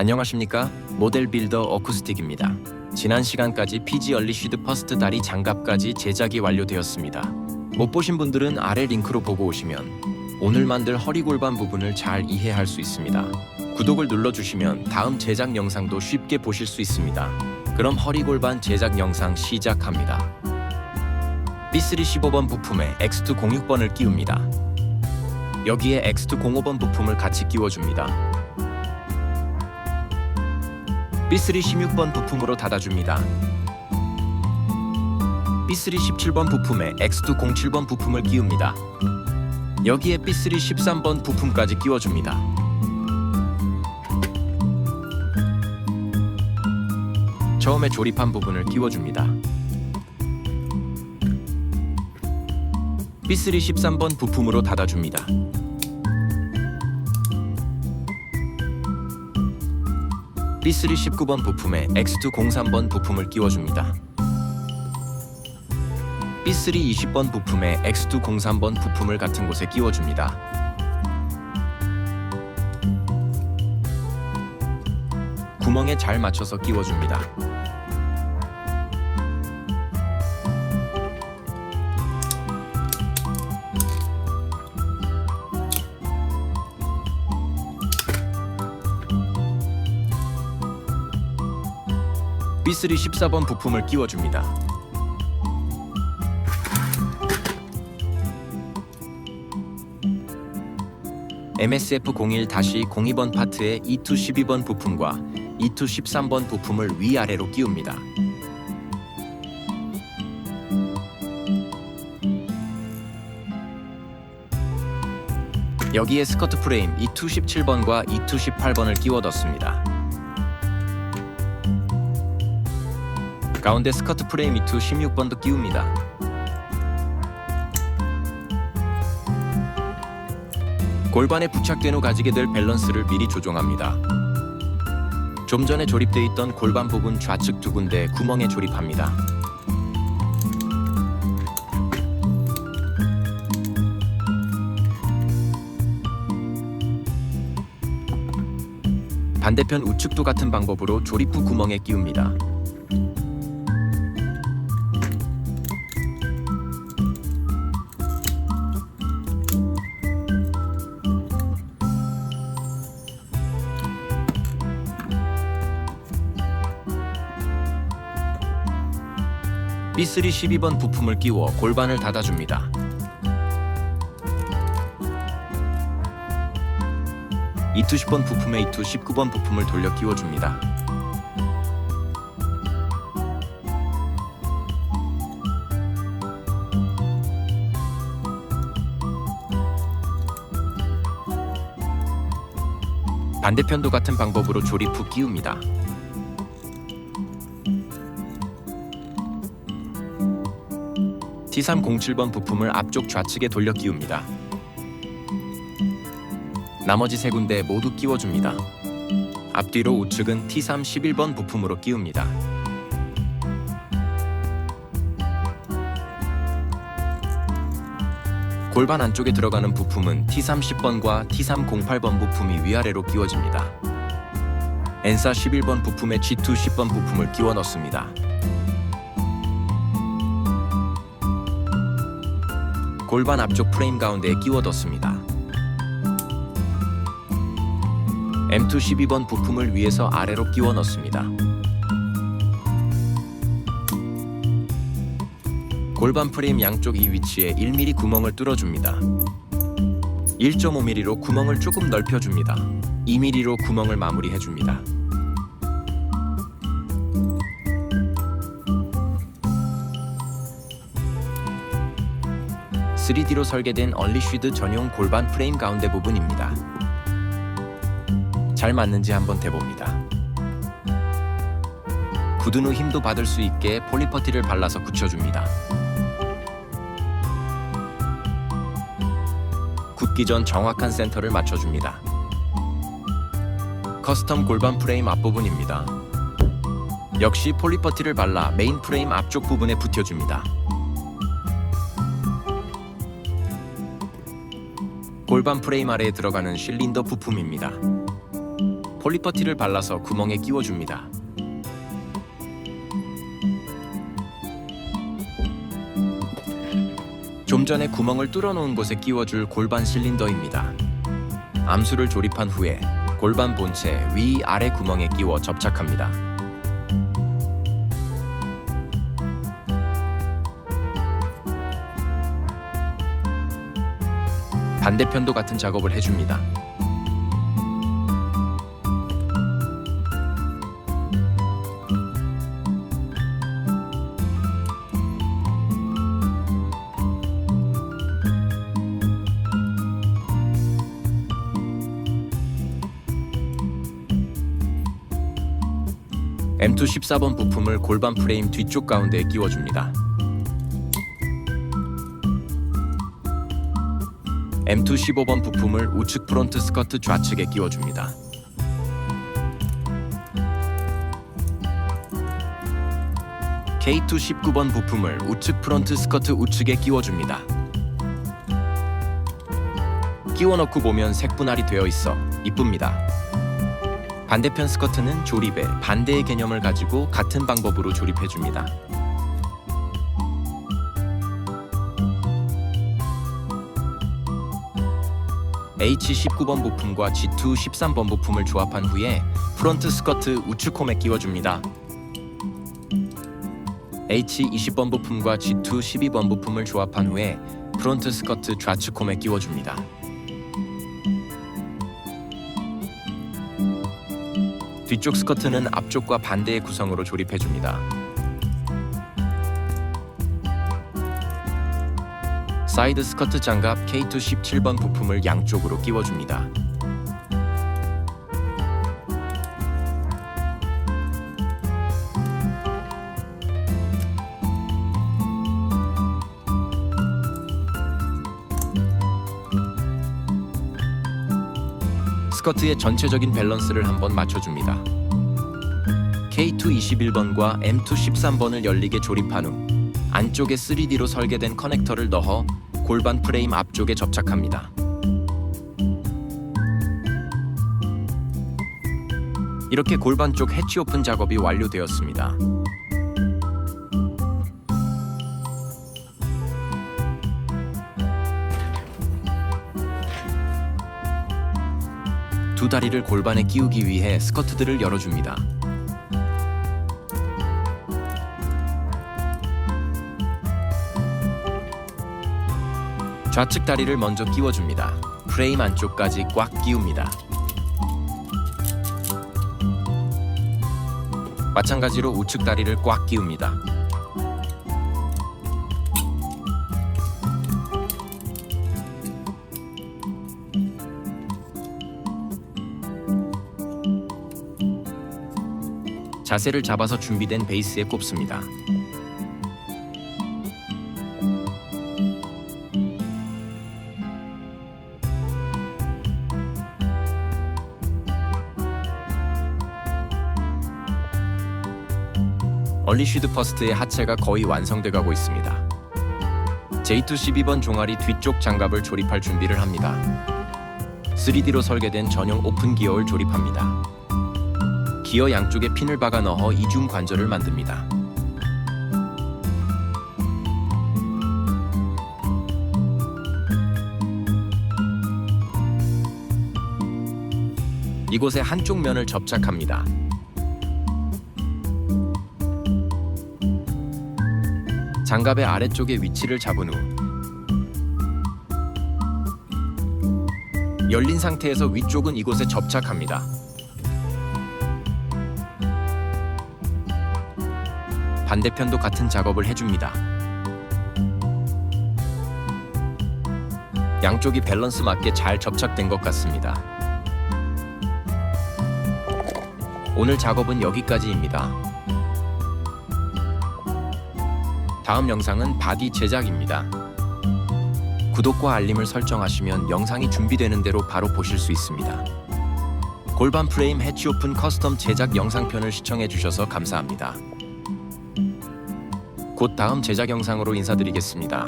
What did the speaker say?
안녕하십니까 모델 빌더 어쿠스틱입니다. 지난 시간까지 PG 얼리쉬드 퍼스트 다리 장갑까지 제작이 완료되었습니다. 못 보신 분들은 아래 링크로 보고 오시면 오늘 만들 허리 골반 부분을 잘 이해할 수 있습니다. 구독을 눌러주시면 다음 제작 영상도 쉽게 보실 수 있습니다. 그럼 허리 골반 제작 영상 시작합니다. B3 15번 부품에 X2 06번을 끼웁니다. 여기에 X2 05번 부품을 같이 끼워줍니다. B3 16번 부품으로 닫아줍니다. B3 17번 부품에 X2 07번 부품을 끼웁니다. 여기에 B3 13번 부품까지 끼워줍니다. 처음에 조립한 부분을 끼워줍니다. B3 13번 부품으로 닫아줍니다. B3 19번 부품에 X2 03번 부품을 끼워줍니다. B3 20번 부품에 X2 03번 부품을 같은 곳에 끼워줍니다. 구멍에 잘 맞춰서 끼워줍니다. B3 14번 부품을 끼워줍니다. MSF01-02번 파트의 E2 12번 부품과 E2 13번 부품을 위아래로 끼웁니다. 여기에 스커트 프레임 E2 17번과 E2 18번을 끼워 뒀습니다. 가운데 스커트 프레임 E2 16번도 끼웁니다. 골반에 부착된 후 가지게 될 밸런스를 미리 조종합니다. 좀 전에 조립돼 있던 골반 부분 좌측 두 군데 구멍에 조립합니다. 반대편 우측도 같은 방법으로 조립 후 구멍에 끼웁니다. B3 12번 부품을 끼워 골반을 닫아줍니다. E2 10번 부품에 E2 19번 부품을 돌려 끼워줍니다. 반대편도 같은 방법으로 조립 후 끼웁니다. T307번 부품을 앞쪽 좌측에 돌려 끼웁니다. 나머지 세 군데 모두 끼워줍니다. 앞뒤로 우측은 T3 11번 부품으로 끼웁니다. 골반 안쪽에 들어가는 부품은 T3 10번과 T3 08번 부품이 위아래로 끼워집니다. N사 11번 부품에 G2 10번 부품을 끼워 넣습니다. 골반 앞쪽 프레임 가운데에 끼워뒀습니다. M2 12번 부품을 위에서 아래로 끼워 넣습니다. 골반 프레임 양쪽 이 위치에 1mm 구멍을 뚫어줍니다. 1.5mm로 구멍을 조금 넓혀줍니다. 2mm로 구멍을 마무리해줍니다. 3D로 설계된 얼리쉬드 전용 골반 프레임 가운데 부분입니다. 잘 맞는지 한번 대봅니다. 굳은 후 힘도 받을 수 있게 폴리퍼티를 발라서 굳혀줍니다. 굳기 전 정확한 센터를 맞춰줍니다. 커스텀 골반 프레임 앞부분입니다. 역시 폴리퍼티를 발라 메인 프레임 앞쪽 부분에 붙여줍니다. 골반 프레임 아래에 들어가는 실린더 부품입니다. 폴리퍼티를 발라서 구멍에 끼워줍니다. 좀 전에 구멍을 뚫어놓은 곳에 끼워줄 골반 실린더입니다. 암수를 조립한 후에 골반 본체 위 아래 구멍에 끼워 접착합니다. 반대편도 같은 작업을 해줍니다. M2 14번 부품을 골반 프레임 뒤쪽 가운데에 끼워줍니다. M2 15번 부품을 우측 프론트 스커트 좌측에 끼워줍니다. K2 19번 부품을 우측 프론트 스커트 우측에 끼워줍니다. 끼워 넣고 보면 색분할이 되어 있어 이쁩니다. 반대편 스커트는 조립에 반대의 개념을 가지고 같은 방법으로 조립해 줍니다. H19번 부품과 G2 13번 부품을 조합한 후에 프론트 스커트 우측 홈에 끼워줍니다. H20번 부품과 G2 12번 부품을 조합한 후에 프론트 스커트 좌측 홈에 끼워줍니다. 뒤쪽 스커트는 앞쪽과 반대의 구성으로 조립해줍니다. 사이드 스커트 장갑 K2 17번 부품을 양쪽으로 끼워줍니다. 스커트의 전체적인 밸런스를 한번 맞춰줍니다. K2 21번과 M2 13번을 열리게 조립한 후 안쪽에 3D로 설계된 커넥터를 넣어 골반 프레임 앞쪽에 접착합니다. 이렇게 골반 쪽 해치 오픈 작업이 완료되었습니다. 두 다리를 골반에 끼우기 위해 스커트들을 열어줍니다. 좌측 다리를 먼저 끼워줍니다. 프레임 안쪽까지 꽉 끼웁니다. 마찬가지로 우측 다리를 꽉 끼웁니다. 자세를 잡아서 준비된 베이스에 꼽습니다. 얼리쉬드 퍼스트의 하체가 거의 완성돼 가고 있습니다. J2 12번 종아리 뒤쪽 장갑을 조립할 준비를 합니다. 3D로 설계된 전용 오픈 기어를 조립합니다. 기어 양쪽에 핀을 박아 넣어 이중 관절을 만듭니다. 이곳에 한쪽 면을 접착합니다. 장갑의 아래쪽의 위치를 잡은 후 열린 상태에서 위쪽은 이곳에 접착합니다. 반대편도 같은 작업을 해줍니다. 양쪽이 밸런스 맞게 잘 접착된 것 같습니다. 오늘 작업은 여기까지입니다. 다음 영상은 바디 제작입니다. 구독과 알림을 설정하시면 영상이 준비되는 대로 바로 보실 수 있습니다. 골반 프레임 해치 오픈 커스텀 제작 영상편을 시청해 주셔서 감사합니다. 곧 다음 제작 영상으로 인사드리겠습니다.